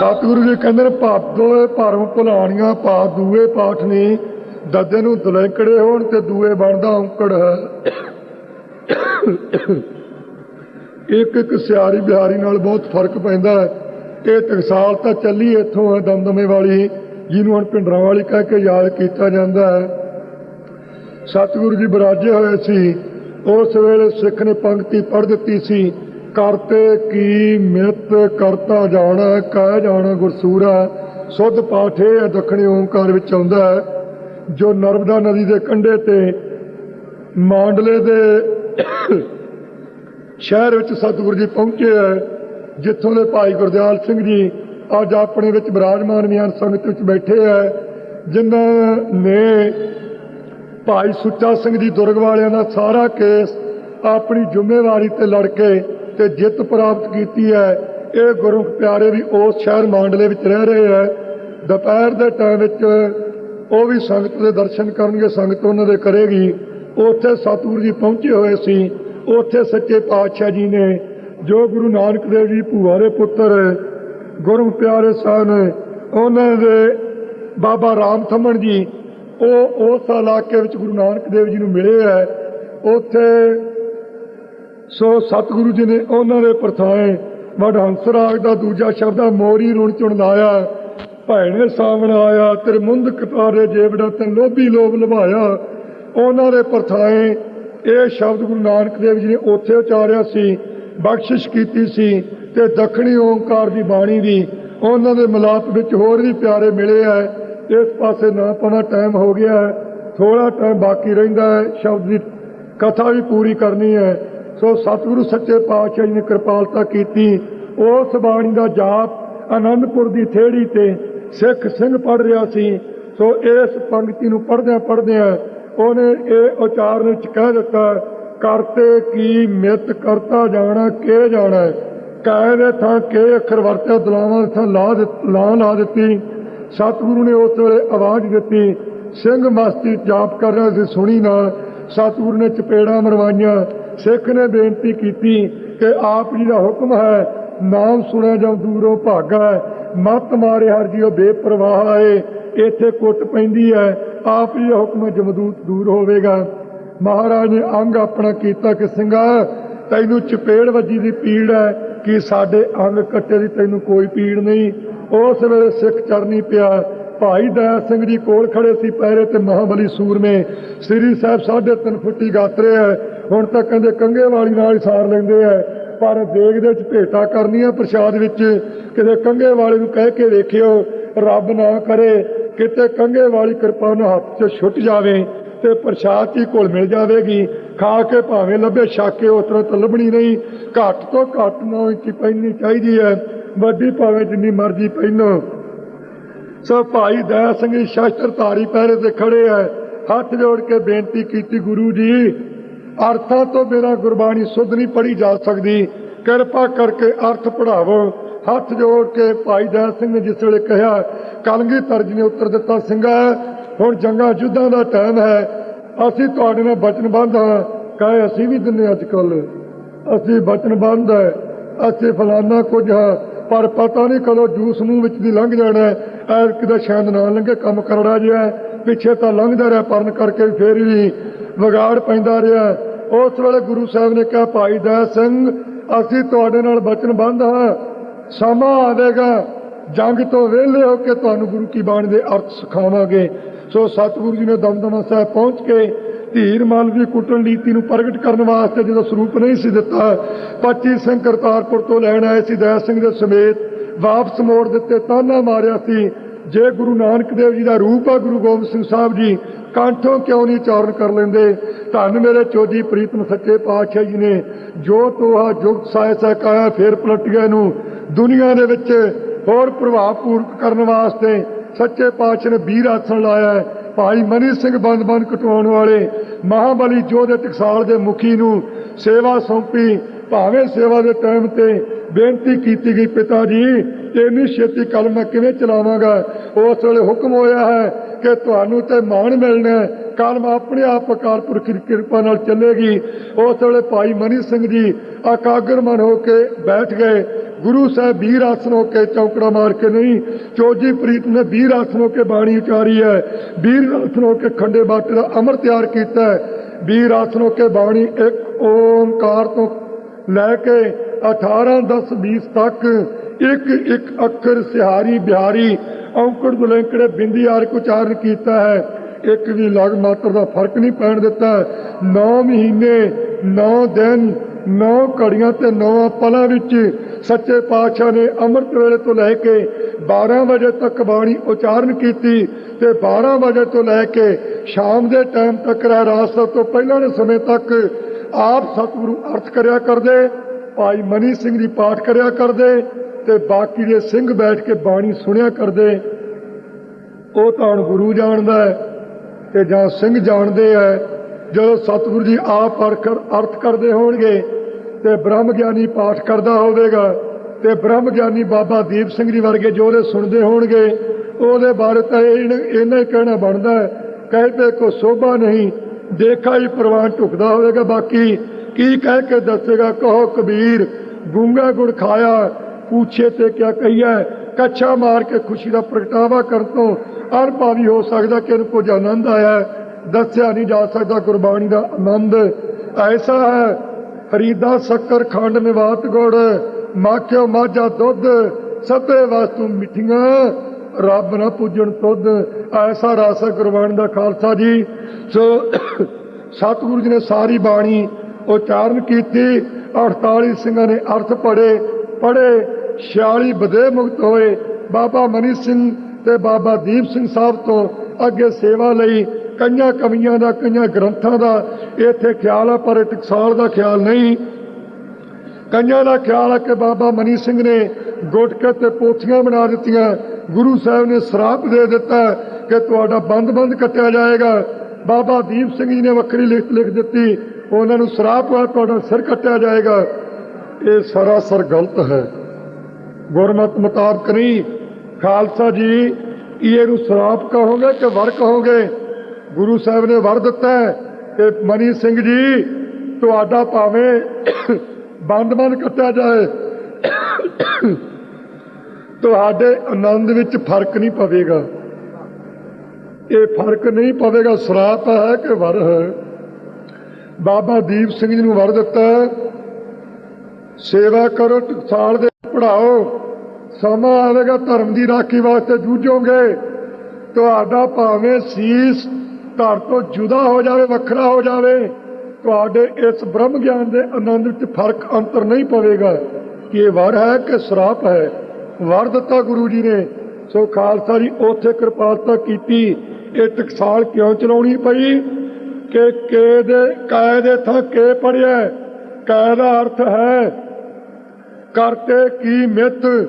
ਸਤਿਗੁਰੂ ਜੀ ਕਹਿੰਦੇ ਨੇ ਭਾਦੋਏ ਭਰਮ ਭੁਲਾਣੀਆਂ ਪਾ ਦੂਏ ਪਾਠ ਨਹੀਂ ਦੱਦੇ ਨੂੰ ਦਲੈਂਕੜੇ ਹੋਣ ਤੇ ਦੂਏ ਬਣਦਾ ਔਂਕੜ ਹੈ। ਇੱਕ ਇੱਕ ਸਿਆਰੀ ਬਿਹਾਰੀ ਨਾਲ ਬਹੁਤ ਫ਼ਰਕ ਪੈਂਦਾ ਹੈ। ਇਹ ਟਕਸਾਲ ਤਾਂ ਚੱਲੀ ਇੱਥੋਂ ਹੈ ਦਮਦਮੇ ਵਾਲੀ, ਜਿਹਨੂੰ ਹੁਣ ਪਿੰਡਰਾਂ ਵਾਲੀ ਕਹਿ ਕੇ ਯਾਦ ਕੀਤਾ ਜਾਂਦਾ ਹੈ। ਸਤਿਗੁਰੂ ਜੀ ਬਰਾਜੇ ਹੋਏ ਸੀ। ਉਸ ਵੇਲੇ ਸਿੱਖ ਨੇ ਪੰਕਤੀ ਪੜ੍ਹ ਦਿੱਤੀ ਸੀ। ਕਰਤੇ ਕੀ ਮਿਤ ਕਰਤਾ ਜਾਣਾ, ਕਹਿ ਜਾਣਾ ਗੁਰਸੂਰਾ, ਸੁਧ ਪਾਠ ਇਹ ਹੈ ਦੱਖਣੀ ਓੰਕਾਰ ਵਿੱਚ ਆਉਂਦਾ ਹੈ ਜੋ ਨਰਮਦਾ ਨਦੀ ਦੇ ਕੰਢੇ ਤੇ ਮਾਂਡਲੇ ਦੇ ਸ਼ਹਿਰ ਵਿੱਚ ਸਤਿਗੁਰੂ ਜੀ ਪਹੁੰਚੇ ਹੈ ਜਿੱਥੋਂ ਦੇ ਭਾਈ ਗੁਰਦਿਆਲ ਸਿੰਘ ਜੀ ਅੱਜ ਆਪਣੇ ਵਿੱਚ ਬਿਰਾਜਮਾਨ ਮਿਆਨ ਸੰਗਤ ਵਿੱਚ ਬੈਠੇ ਹੈ ਜਿਨ੍ਹਾਂ ਨੇ ਭਾਈ ਸੁੱਚਾ ਸਿੰਘ ਜੀ ਦੁਰਗ ਵਾਲਿਆਂ ਦਾ ਸਾਰਾ ਕੇਸ ਆਪਣੀ ਜ਼ਿੰਮੇਵਾਰੀ ਤੇ ਲੜ ਕੇ ਤੇ ਜਿੱਤ ਪ੍ਰਾਪਤ ਕੀਤੀ ਹੈ। ਇਹ ਗੁਰੂ ਪਿਆਰੇ ਵੀ ਉਸ ਸ਼ਹਿਰ ਮਾਂਡਲੇ ਵਿੱਚ ਰਹਿ ਰਹੇ ਹੈ। ਦੁਪਹਿਰ ਦੇ ਟਾਈਮ ਵਿੱਚ ਉਹ ਵੀ ਸੰਗਤ ਦੇ ਦਰਸ਼ਨ ਕਰਨਗੇ, ਸੰਗਤ ਉਹਨਾਂ ਦੇ ਕਰੇਗੀ। ਉੱਥੇ ਸਤਿਗੁਰੂ ਜੀ ਪਹੁੰਚੇ ਹੋਏ ਸੀ। ਉੱਥੇ ਸੱਚੇ ਪਾਤਸ਼ਾਹ ਜੀ ਨੇ ਜੋ ਗੁਰੂ ਨਾਨਕ ਦੇਵ ਜੀ ਭੂਆਰੇ ਪੁੱਤਰ ਗੁਰੂ ਪਿਆਰੇ ਸਨ, ਉਹਨਾਂ ਦੇ ਬਾਬਾ ਰਾਮ ਥਮਣ ਜੀ, ਉਹ ਉਸ ਇਲਾਕੇ ਵਿੱਚ ਗੁਰੂ ਨਾਨਕ ਦੇਵ ਜੀ ਨੂੰ ਮਿਲੇ ਹੈ। ਉੱਥੇ ਸੋ ਸਤਿਗੁਰੂ ਜੀ ਨੇ ਉਹਨਾਂ ਦੇ ਪ੍ਰਥਾਏ ਵਡ ਹੰਸਰਾਗ ਦਾ ਦੂਜਾ ਸ਼ਬਦ ਆ, ਮੋਰੀ ਰੁਣ ਚੁਣ ਲਾਇਆ। ਭੈਣੇ ਸਾਵਣ ਆਇਆ ਤੇਰੇ ਮੁੰਦ ਕਤਾਰੇ ਜੇਵੜਾ ਤੇ ਲੋਭੀ ਲੋਭ ਲਭਾਇਆ ਉਹਨਾਂ ਦੇ ਪ੍ਰਥਾਏ ਇਹ ਸ਼ਬਦ ਗੁਰੂ ਨਾਨਕ ਦੇਵ ਜੀ ਨੇ ਉੱਥੇ ਉਚਾਰਿਆ ਸੀ, ਬਖਸ਼ਿਸ਼ ਕੀਤੀ ਸੀ ਤੇ ਦੱਖਣੀ ਓੰਕਾਰ ਦੀ ਬਾਣੀ ਦੀ ਉਹਨਾਂ ਦੇ ਮਿਲਾਪ ਵਿੱਚ ਹੋਰ ਵੀ ਪਿਆਰੇ ਮਿਲੇ ਹੈ ਇਸ ਪਾਸੇ ਨਾ ਪਾਣਾ ਟਾਈਮ ਹੋ ਗਿਆ ਹੈ ਥੋੜਾ ਟਾਈਮ ਬਾਕੀ ਰਹਿੰਦਾ ਹੈ, ਸ਼ਬਦ ਦੀ ਕਥਾ ਵੀ ਪੂਰੀ ਕਰਨੀ ਹੈ। ਸੋ ਸਤਿਗੁਰੂ ਸੱਚੇ ਪਾਤਸ਼ਾਹ ਜੀ ਨੇ ਕਿਰਪਾਲਤਾ ਕੀਤੀ। ਉਸ ਬਾਣੀ ਦਾ ਜਾਪ ਆਨੰਦਪੁਰ ਦੀ ਥੇੜੀ ਤੇ ਸਿੱਖ ਸਿੰਘ ਪੜ ਰਿਹਾ ਸੀ। ਸੋ ਇਸ ਪੰਕਤੀ ਨੂੰ ਪੜਦਿਆਂ ਪੜਦਿਆਂ ਉਹਨੇ ਇਹ ਉਚਾਰਨ ਵਿੱਚ ਕਹਿ ਦਿੱਤਾ, ਕਰਤੇ ਕੀ ਮਿਤ ਕਰਤਾ ਜਾਣਾ, ਕੇ ਜਾਣਾ? ਕਾਇ ਦੇ ਥਾਂ ਕੇ ਅੱਖਰ ਵਰਤਿਆ, ਦੁਲਾਵਾਂ ਦੇ ਥਾਂ ਲਾ ਦਿੱਤ- ਲਾਂ, ਲਾ ਦਿੱਤੀ। ਸਤਿਗੁਰੂ ਨੇ ਉਸ ਵੇਲੇ ਆਵਾਜ਼ ਦਿੱਤੀ। ਸਿੰਘ ਮਸਤੀ ਜਾਪ ਕਰ ਰਿਹਾ ਸੀ, ਸੁਣੀ ਨਾਲ। ਸਤਿਗੁਰੂ ਨੇ ਚਪੇੜਾਂ ਮਰਵਾਈਆਂ। ਸਿੱਖ ਨੇ ਬੇਨਤੀ ਕੀਤੀ ਕਿ ਆਪ ਜੀ ਦਾ ਹੁਕਮ ਹੈ, ਨਾਮ ਸੁਣਿਆ ਜਾਂ ਦੂਰੋਂ ਭਾਗਾ ਮਤ ਮਾਰੇ ਹਰ ਜੀਓ ਬੇਪਰਵਾਹ ਆਏ, ਇੱਥੇ ਕੁੱਟ ਪੈਂਦੀ ਹੈ, ਆਪ ਜੀ ਦਾ ਹੁਕਮ ਜਮਦੂਤ ਦੂਰ ਹੋਵੇਗਾ। ਮਹਾਰਾਜ ਨੇ ਅੰਗ ਆਪਣਾ ਕੀਤਾ ਕਿ ਸਿੰਘਾ, ਤੈਨੂੰ ਚਪੇੜ ਵੱਜੀ ਦੀ ਪੀੜ ਹੈ ਕਿ ਸਾਡੇ ਅੰਗ ਕੱਟੇ ਦੀ ਤੈਨੂੰ ਕੋਈ ਪੀੜ ਨਹੀਂ। ਉਸ ਵੇਲੇ ਸਿੱਖ ਚਰਨੀ ਪਿਆ, ਭਾਈ ਦਇਆ ਸਿੰਘ ਜੀ ਕੋਲ ਖੜੇ ਸੀ ਪਹਿਰੇ ਤੇ ਮਹਾਬਲੀ ਸੂਰਮੇ, ਸ੍ਰੀ ਸਾਹਿਬ ਸਾਢੇ ਤਿੰਨ ਫੁੱਟੀ ਗਾਤਰੇ ਹੈ ਹੁਣ ਤਾਂ ਕਹਿੰਦੇ ਕੰਗੇ ਵਾਲੀ ਨਾਲ ਹੀ ਸਾਰ ਲੈਂਦੇ ਐ ਪਰ ਦੇਗ ਦੇ ਵਿੱਚ ਭੇਟਾ ਕਰਨੀਆਂ ਪ੍ਰਸ਼ਾਦ ਵਿੱਚ, ਕਿਤੇ ਕੰਗੇ ਵਾਲੇ ਨੂੰ ਕਹਿ ਕੇ ਵੇਖਿਓ, ਰੱਬ ਨਾ ਕਰੇ, ਕਿਤੇ ਕੰਗੇ ਵਾਲੀ ਕਿਰਪਾ ਨੂੰ ਹੱਥ 'ਚ ਛੁੱਟ ਜਾਵੇ ਤੇ ਪ੍ਰਸ਼ਾਦ 'ਚ ਹੀ ਘੁਲ ਮਿਲ ਜਾਵੇਗੀ। ਖਾ ਕੇ ਭਾਵੇਂ ਲੱਭੇ ਛਾਕੇ ਉਸ ਤਰ੍ਹਾਂ ਤਾਂ ਲੱਭਣੀ ਨਹੀਂ। ਘੱਟ ਤੋਂ ਘੱਟ ਨੌ ਇੰਚ ਪੈਣੀ ਚਾਹੀਦੀ ਹੈ, ਵੱਡੀ ਭਾਵੇਂ ਜਿੰਨੀ ਮਰਜ਼ੀ ਪਹਿਨੋ ਸੋ ਭਾਈ ਦਇਆ ਸਿੰਘ ਜੀ ਸ਼ਸਤਰ ਧਾਰੀ ਪਹਿਰੇ ਤੇ ਖੜੇ ਹੈ ਹੱਥ ਜੋੜ ਕੇ ਬੇਨਤੀ ਕੀਤੀ ਗੁਰੂ ਜੀ ਅਰਥਾਂ ਤੋਂ ਬਿਨਾਂ ਗੁਰਬਾਣੀ ਸੁਧ ਨਹੀਂ ਪੜੀ ਜਾ ਸਕਦੀ। ਕਿਰਪਾ ਕਰਕੇ ਅਰਥ ਪੜਾਵੋ ਹੱਥ ਜੋੜ ਕੇ ਭਾਈ ਦਇਆ ਸਿੰਘ ਨੇ ਜਿਸ ਵੇਲੇ ਕਿਹਾ, ਕਲਗੀ ਤਰਜ ਨੇ ਉੱਤਰ ਦਿੱਤਾ, ਸਿੰਘਾ, ਹੁਣ ਜੰਗਾਂ ਯੁੱਧਾਂ ਦਾ ਟਾਈਮ ਹੈ। ਅਸੀਂ ਤੁਹਾਡੇ ਨਾਲ ਬਚਨਬੰਧ ਹਾਂ। ਕਹੇ ਅਸੀਂ ਵੀ ਦਿੰਨੇ ਅੱਜ ਕੱਲ ਅਸੀਂ ਬਚਨਬੰਧ ਹੈ। ਅਸੀਂ ਫਲਾਨਾ ਕੁਝ ਹਾਂ, ਪਰ ਪਤਾ ਨਹੀਂ ਕਦੋਂ ਜੂਸ ਮੂੰਹ ਵਿੱਚ ਦੀ ਲੰਘ ਜਾਣਾ ਹੈ। ਐ ਕਿਦਾ ਸ਼ਾਇਦ ਨਾ ਲੰਘੇ, ਕੰਮ ਕਰੜਾ ਜਿਹਾ ਪਿੱਛੇ ਤਾਂ ਲੰਘਦਾ ਰਿਹਾ, ਪਰਨ ਕਰਕੇ ਵੀ ਫੇਰ ਵੀ ਵਿਗਾੜ ਪੈਂਦਾ ਰਿਹਾ। ਉਸ ਵੇਲੇ ਗੁਰੂ ਸਾਹਿਬ ਨੇ ਕਿਹਾ, ਭਾਈ ਦਇਆ ਸਿੰਘ ਅਸੀਂ ਤੁਹਾਡੇ ਨਾਲ ਬਚਨਬੰਧ ਹਾਂ। ਸਮਾਂ ਆਵੇਗਾ, ਜੰਗ ਤੋਂ ਵਿਹਲੇ ਹੋ ਕੇ ਤੁਹਾਨੂੰ ਗੁਰੂ ਕੀ ਬਾਣੀ ਦੇ ਅਰਥ ਸਿਖਾਵਾਂਗੇ। ਸੋ ਸਤਿਗੁਰੂ ਜੀ ਨੇ ਦਮਦਮਾ ਸਾਹਿਬ ਪਹੁੰਚ ਕੇ ਧੀਰ ਮਲ ਦੀ ਕੁੱਟਣ ਨੀਤੀ ਨੂੰ ਪ੍ਰਗਟ ਕਰਨ ਵਾਸਤੇ ਜਦੋਂ ਸਰੂਪ ਨਹੀਂ ਸੀ ਦਿੱਤਾ 25 ਸਿੰਘ ਕਰਤਾਰਪੁਰ ਤੋਂ ਲੈਣ ਆਏ ਸੀ, ਦਇਆ ਸਿੰਘ ਦੇ ਸਮੇਤ ਵਾਪਸ ਮੋੜ ਦਿੱਤੇ, ਤਾਨਾ ਮਾਰਿਆ ਸੀ। ਜੇ ਗੁਰੂ ਨਾਨਕ ਦੇਵ ਜੀ ਦਾ ਰੂਪ ਆ, ਗੁਰੂ ਗੋਬਿੰਦ ਸਿੰਘ ਸਾਹਿਬ ਜੀ, ਕੰਠੋਂ ਕਿਉਂ ਨਹੀਂ ਚਾਰਨ ਕਰ ਲੈਂਦੇ? ਧੰਨ ਮੇਰੇ ਚੋਜੀ ਪ੍ਰੀਤਮ ਸੱਚੇ ਪਾਤਸ਼ਾਹ ਜੀ ਨੇ, ਜੋ ਤੋਹਾ ਜੁਗਤ ਸਾਇ ਸਕਾਇਆ ਫੇਰ ਪਲਟ ਗਏ ਨੂੰ ਦੁਨੀਆ ਦੇ ਵਿੱਚ ਹੋਰ ਪ੍ਰਭਾਵ ਪ੍ਰਭਾਵਪੂਰਕ ਕਰਨ ਵਾਸਤੇ ਸੱਚੇ ਪਾਤਸ਼ਾਹ ਨੇ ਵੀਰ ਆਸਣ ਲਾਇਆ ਹੈ। ਭਾਈ ਮਨੀ ਸਿੰਘ ਬੰਦ ਬੰਦ ਕਟਵਾਉਣ ਵਾਲੇ ਮਹਾਬਲੀ ਜੋਧੇ ਟਕਸਾਲ ਦੇ ਮੁਖੀ ਨੂੰ ਸੇਵਾ ਸੌਂਪੀ। ਭਾਵੇਂ ਸੇਵਾ ਦੇ ਟਾਈਮ ਤੇ ਬੇਨਤੀ ਕੀਤੀ ਗਈ, ਪਿਤਾ ਜੀ ਇੰਨੀ ਛੇਤੀ ਕਲਮ ਮੈਂ ਕਿਵੇਂ ਚਲਾਵਾਂਗਾ? ਉਸ ਵੇਲੇ ਹੁਕਮ ਹੋਇਆ ਹੈ ਕਿ ਤੁਹਾਨੂੰ ਤੇ ਮਾਣ ਮਿਲਣਾ ਕਾਲਮ ਆਪਣੇ ਆਪ ਅਕਾਲ ਪੁਰਖ ਦੀ ਕਿਰਪਾ ਨਾਲ ਚੱਲੇਗੀ। ਉਸ ਵੇਲੇ ਭਾਈ ਮਨੀ ਸਿੰਘ ਜੀ ਇਕਾਗਰ ਮਨ ਹੋ ਕੇ ਬੈਠ ਗਏ। ਗੁਰੂ ਸਾਹਿਬ ਵੀਰ ਆਸਨ ਹੋ ਕੇ ਚੌਕੜਾ ਮਾਰ ਕੇ ਨਹੀਂ ਚੋਜੀ ਪ੍ਰੀਤ ਨੇ ਵੀਰ ਆਸਨ ਹੋ ਕੇ ਬਾਣੀ ਉਚਾਰੀ ਹੈ। ਵੀਰ ਆਸਨ ਹੋ ਕੇ ਖੰਡੇ ਬਾਟੇ ਦਾ ਅਮਰ ਤਿਆਰ ਕੀਤਾ ਹੈ। ਵੀਰ ਆਸਨ ਹੋ ਕੇ ਬਾਣੀ ਇੱਕ ਓੰਕਾਰ ਤੋਂ ਲੈ ਕੇ 18 10 20 ਤੱਕ ਇੱਕ ਇੱਕ ਅੱਖਰ ਸਿਹਾਰੀ ਬਿਹਾਰੀ ਔਂਕੜ ਦੁਲੰਕੜੇ ਬਿੰਦੀ ਆਰਕ ਉਚਾਰਨ ਕੀਤਾ ਹੈ। ਇੱਕ ਵੀ ਲਗ ਮਾਤਰ ਦਾ ਫ਼ਰਕ ਨਹੀਂ ਪੈਣ ਦਿੱਤਾ। 9 ਮਹੀਨੇ 9 ਦਿਨ 9 ਘੜੀਆਂ ਤੇ 9 ਪਲਾਂ ਵਿੱਚ ਸੱਚੇ ਪਾਤਸ਼ਾਹ ਨੇ ਅੰਮ੍ਰਿਤ ਵੇਲੇ ਤੋਂ ਲੈ ਕੇ 12 ਵਜੇ ਤੱਕ ਬਾਣੀ ਉਚਾਰਨ ਕੀਤੀ ਤੇ 12 ਵਜੇ ਤੋਂ ਲੈ ਕੇ ਸ਼ਾਮ ਦੇ ਟਾਈਮ ਤੱਕ ਰਹਿਰਾਸ ਤੋਂ ਪਹਿਲਾਂ ਦੇ ਸਮੇਂ ਤੱਕ ਆਪ ਸਤਿਗੁਰੂ ਅਰਥ ਕਰਿਆ ਕਰਦੇ, ਭਾਈ ਮਨੀ ਸਿੰਘ ਦੀ ਪਾਠ ਕਰਿਆ ਕਰਦੇ ਤੇ ਬਾਕੀ ਦੇ ਸਿੰਘ ਬੈਠ ਕੇ ਬਾਣੀ ਸੁਣਿਆ ਕਰਦੇ। ਉਹ ਤਾਂ ਹੁਣ ਗੁਰੂ ਜਾਣਦਾ ਹੈ। ਤੇ ਜਾਂ ਸਿੰਘ ਜਾਣਦੇ ਆ ਜਦੋਂ ਸਤਿਗੁਰੂ ਜੀ ਆਪ ਅਰਥ ਅਰਥ ਕਰਦੇ ਹੋਣਗੇ ਤੇ ਬ੍ਰਹਮ ਗਿਆਨੀ ਪਾਠ ਕਰਦਾ ਹੋਵੇਗਾ ਤੇ ਬ੍ਰਹਮ ਗਿਆਨੀ ਬਾਬਾ ਦੀਪ ਸਿੰਘ ਜੀ ਵਰਗੇ ਜੋ ਉਹਦੇ ਸੁਣਦੇ ਹੋਣਗੇ, ਉਹਦੇ ਬਾਰੇ ਤਾਂ ਇਹਨਾਂ ਹੀ ਕਹਿਣਾ ਬਣਦਾ ਹੈ ਕਹਿੰਦੇ ਕੋ ਸੋਭਾ ਨਹੀਂ, ਦੇਖਾ ਹੀ ਪ੍ਰਵਾਨ ਢੁਕਦਾ ਹੋਵੇਗਾ, ਬਾਕੀ ਕੀ ਕਹਿ ਕੇ ਦੱਸੇਗਾ, ਕਹੋ ਕਬੀਰ, ਗੁੰਗਾ ਗੁੜ ਖਾਇਆ, ਪੁੱਛੇ ਤੇ ਕਿਆ ਕਹੀਐ, ਕੱਛਾ ਮਾਰ ਕੇ ਖੁਸ਼ੀ ਦਾ ਪ੍ਰਗਟਾਵਾ ਕਰਨ ਤੋਂ ਅਰ ਭਾਵੀ ਹੋ ਸਕਦਾ ਕਿ ਇਹਨੂੰ ਕੁਝ ਆਨੰਦ ਆਇਆ ਦੱਸਿਆ ਨਹੀਂ ਜਾ ਸਕਦਾ ਗੁਰਬਾਣੀ ਦਾ ਆਨੰਦ। ਐਸਾ ਹੈ ਫਰੀਦਾ ਸ਼ੱਕਰ ਖੰਡ ਨਿਵਾਤ ਗੁੜ, ਮਾਖਿਓ ਮਾਝਾ ਦੁੱਧ, ਸਭੇ ਵਸਤੂ ਮਿੱਠੀਆਂ, ਰੱਬ ਨਾ ਪੂਜਣ ਤੁਧ। ਐਸਾ ਰਸ ਹੈ ਗੁਰਬਾਣੀ ਦਾ ਖਾਲਸਾ ਜੀ। ਸੋ ਸਤਿਗੁਰੂ ਜੀ ਨੇ ਸਾਰੀ ਬਾਣੀ ਉਚਾਰਨ ਕੀਤੀ। 48 ਸਿੰਘਾਂ ਨੇ ਅਰਥ ਪੜੇ ਪੜੇ 46 ਬਦੇ ਮੁਕਤ ਹੋਏ। ਬਾਬਾ ਮਨੀ ਸਿੰਘ ਤੇ ਬਾਬਾ ਦੀਪ ਸਿੰਘ ਸਾਹਿਬ ਤੋਂ ਅੱਗੇ ਸੇਵਾ ਲਈ ਕਈਆਂ ਕਵੀਆਂ ਦਾ, ਕਈਆਂ ਗ੍ਰੰਥਾਂ ਦਾ, ਇੱਥੇ ਖਿਆਲ ਆ, ਪਰ ਇਹ ਟਕਸਾਲ ਦਾ ਖਿਆਲ ਨਹੀਂ। ਕਈਆਂ ਦਾ ਖਿਆਲ ਆ ਕਿ ਬਾਬਾ ਮਨੀ ਸਿੰਘ ਨੇ ਗੁਟਕੇ ਤੇ ਪੋਥੀਆਂ ਬਣਾ ਦਿੱਤੀਆਂ। ਗੁਰੂ ਸਾਹਿਬ ਨੇ ਸਰਾਪ ਦੇ ਦਿੱਤਾ ਕਿ ਤੁਹਾਡਾ ਬੰਦ-ਬੰਦ ਕੱਟਿਆ ਜਾਏਗਾ। ਬਾਬਾ ਦੀਪ ਸਿੰਘ ਜੀ ਨੇ ਵੱਖਰੀ ਲਿਖਤ ਲਿਖ ਦਿੱਤੀ, ਉਹਨਾਂ ਨੂੰ ਸਰਾਪ ਹੋਇਆ ਤੁਹਾਡਾ ਸਿਰ ਕੱਟਿਆ ਜਾਏਗਾ। ਇਹ ਸਰਾਸਰ ਗਲਤ ਹੈ। ਗੁਰਮਤ ਮੁਤਾਬਕ ਨਹੀਂ ਖਾਲਸਾ ਜੀ ਕੀ ਇਹਨੂੰ ਸਰਾਪ ਕਹੋਗੇ ਕਿ ਵਰ ਕਹੋਗੇ? ਗੁਰੂ ਸਾਹਿਬ ਨੇ ਵਰ ਦਿੱਤਾ ਹੈ ਕਿ ਮਨੀ ਸਿੰਘ ਜੀ, ਤੁਹਾਡਾ ਭਾਵੇਂ ਬੰਦ-ਬੰਦ ਕੱਟਿਆ ਜਾਏ, ਤੁਹਾਡੇ ਆਨੰਦ ਵਿੱਚ ਫ਼ਰਕ ਨਹੀਂ ਪਵੇਗਾ। ਇਹ ਫ਼ਰਕ ਨਹੀਂ ਪਵੇਗਾ, ਸਰਾਪ ਹੈ ਕਿ ਵਰ ਹੈ। ਬਾਬਾ ਦੀਪ ਸਿੰਘ ਜੀ ਨੂੰ ਵਰ ਦਿੱਤਾ ਸੇਵਾ ਕਰੋ ਟਕਸਾਲ ਦੇ ਪੜਾਓ ਸਮਾਂ ਆਵੇਗਾ ਧਰਮ ਦੀ ਰਾਖੀ ਵਾਸਤੇ ਜੂਝੋਗੇ। ਤੁਹਾਡਾ ਭਾਵੇਂ ਸੀਸ ਧੜ ਤੋਂ ਜੁਦਾ ਹੋ ਜਾਵੇ, ਵੱਖਰਾ ਹੋ ਜਾਵੇ, ਤੁਹਾਡੇ ਇਸ ਬ੍ਰਹਮ ਗਿਆਨ ਦੇ ਆਨੰਦ ਵਿੱਚ ਫ਼ਰਕ ਅੰਤਰ ਨਹੀਂ ਪਵੇਗਾ। ਕਿ ਇਹ ਵਰ ਹੈ ਕਿ ਸਰਾਪ ਹੈ। ਵਰ ਦਿੱਤਾ ਗੁਰੂ ਜੀ ਨੇ। ਸੋ ਖਾਲਸਾ ਜੀ, ਉੱਥੇ ਕਿਰਪਾਲਤਾ ਕੀਤੀ। ਇਹ ਟਕਸਾਲ ਕਿਉਂ ਚਲਾਉਣੀ ਪਈ? ਕਿ ਕੇ ਦੇ, ਕਾਇ ਦੇ ਥਾਂ ਕੇ ਪੜਿਆ? ਕਾਇ ਦਾ ਅਰਥ ਹੈ, ਕਰਤੇ ਕੀ ਮਿੱਤ?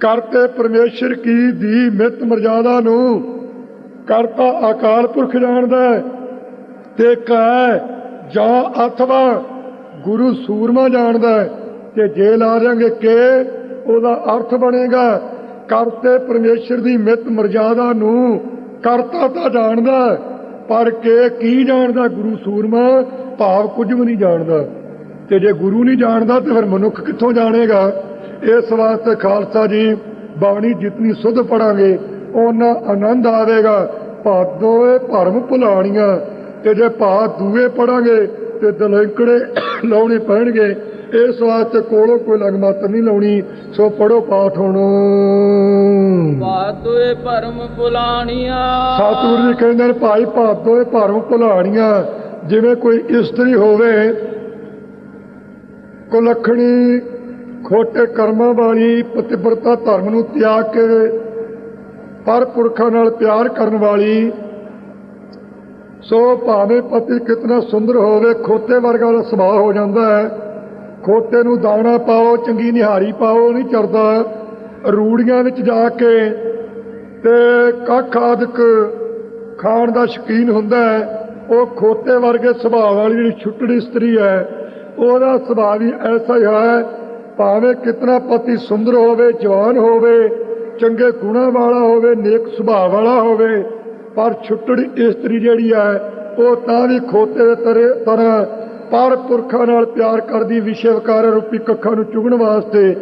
ਕਰਤੇ ਪਰਮੇਸ਼ਰ ਕੀ ਦੀ ਮਿੱਤ ਮਰਜ਼ਾਦਾ ਨੂੰ ਕਰਤਾ ਅਕਾਲ ਪੁਰਖ ਜਾਣਦਾ ਹੈ ਤੇ ਕੈ ਜਾਂ ਅਥਵਾ ਗੁਰੂ ਸੂਰਮਾ ਜਾਣਦਾ ਹੈ ਤੇ ਜੇ ਲਾ ਦਿਆਂਗੇ ਕਿ, ਉਹਦਾ ਅਰਥ ਬਣੇਗਾ ਕਰਤੇ ਪਰਮੇਸ਼ਰ ਦੀ ਮਿੱਤ ਮਰਜ਼ਾਦਾ ਨੂੰ ਕਰਤਾ ਤਾਂ ਜਾਣਦਾ ਪਰ ਕੇ ਕੀ ਜਾਣਦਾ ਗੁਰੂ ਸੂਰਮਾ? ਭਾਵ ਕੁਝ ਵੀ ਨਹੀਂ ਜਾਣਦਾ। ਤੇ ਜੇ ਗੁਰੂ ਨਹੀਂ ਜਾਣਦਾ ਤੇ ਫਿਰ ਮਨੁੱਖ ਕਿੱਥੋਂ ਜਾਣੇਗਾ? ਇਸ ਵਾਸਤੇ ਖਾਲਸਾ ਜੀ ਬਾਣੀ ਜਿਤਨੀ ਸੁਧ ਪੜਾਂਗੇ ਉਹਨਾਂ ਆਨੰਦ ਆਵੇਗਾ। ਭਾਦੋਏ ਭਰਮ ਭੁਲਾਣੀਆਂ ਤੇ ਜੇ ਭਾ ਦੂਏ ਪੜਾਂਗੇ ਤੇ ਦਲੰਕੜੇ ਲਾਉਣੇ ਪੈਣਗੇ। ਇਸ ਵਾਸਤੇ ਕੋਲੋਂ ਕੋਈ ਲਗ ਮਾਤਰ ਨਹੀਂ ਲਾਉਣੀ ਸੋ ਪੜੋ ਪਾਠ ਹੁਣ। ਬਾਦੋਏ ਭਰਮ ਭੁਲਾਣੀਆਂ ਸਤਿਗੁਰੂ ਜੀ ਕਹਿੰਦੇ ਨੇ ਭਾਈ ਭਾਦੋਏ ਭਰਮ ਭੁਲਾਣੀਆਂ ਜਿਵੇਂ ਕੋਈ ਇਸਤਰੀ ਹੋਵੇ ਕੁਲੱਖਣੀ ਖੋਟੇ ਕਰਮਾਂ ਵਾਲੀ ਪਤਿਵਰਤਾ ਧਰਮ ਨੂੰ ਤਿਆਗ ਕੇ ਪਰ ਪੁਰਖਾਂ ਨਾਲ ਪਿਆਰ ਕਰਨ ਵਾਲੀ, ਸੋ ਭਾਵੇਂ ਪਤੀ ਕਿਤਨਾ ਸੁੰਦਰ ਹੋਵੇ, ਖੋਤੇ ਵਰਗਾ ਦਾ ਸੁਭਾਅ ਹੋ ਜਾਂਦਾ ਹੈ। ਖੋਤੇ ਨੂੰ ਦਾਣਾ ਪਾਓ, ਚੰਗੀ ਨਿਹਾਰੀ ਪਾਓ, ਨਹੀਂ ਚਰਦਾ ਰੂੜੀਆਂ ਵਿੱਚ ਜਾ ਕੇ ਤੇ ਕੱਖ ਆਦਿਕ ਖਾਣ ਦਾ ਸ਼ਕੀਨ ਹੁੰਦਾ ਹੈ। ਉਹ ਖੋਤੇ ਵਰਗੇ ਸੁਭਾਅ ਵਾਲੀ ਜਿਹੜੀ ਛੁੱਟੜੀ ਇਸਤਰੀ ਹੈ, ਉਹਦਾ ਸੁਭਾਅ ਵੀ ਐਸਾ ਹੀ ਹੈ ਭਾਵੇਂ ਕਿਤਨਾ ਪਤੀ ਸੁੰਦਰ ਹੋਵੇ, ਜਵਾਨ ਹੋਵੇ, ਚੰਗੇ ਗੁਣਾਂ ਵਾਲਾ ਹੋਵੇ, ਨੇਕ ਸੁਭਾਅ ਵਾਲਾ ਹੋਵੇ, ਪਰ ਛੁੱਟੜੀ ਇਸਤਰੀ ਜਿਹੜੀ ਹੈ, ਉਹ ਤਾਂ ਵੀ ਖੋਤੇ ਦੇ ਤਰੇ- ਤਰ੍ਹਾਂ ਪਰ ਪੁਰਖਾਂ ਨਾਲ ਪਿਆਰ ਕਰਦੀ ਵਿਸ਼ੇ ਵਿਕਾਰ ਰੂਪੀ ਕੱਖਾਂ ਨੂੰ ਚੁਗਣ ਵਾਸਤੇ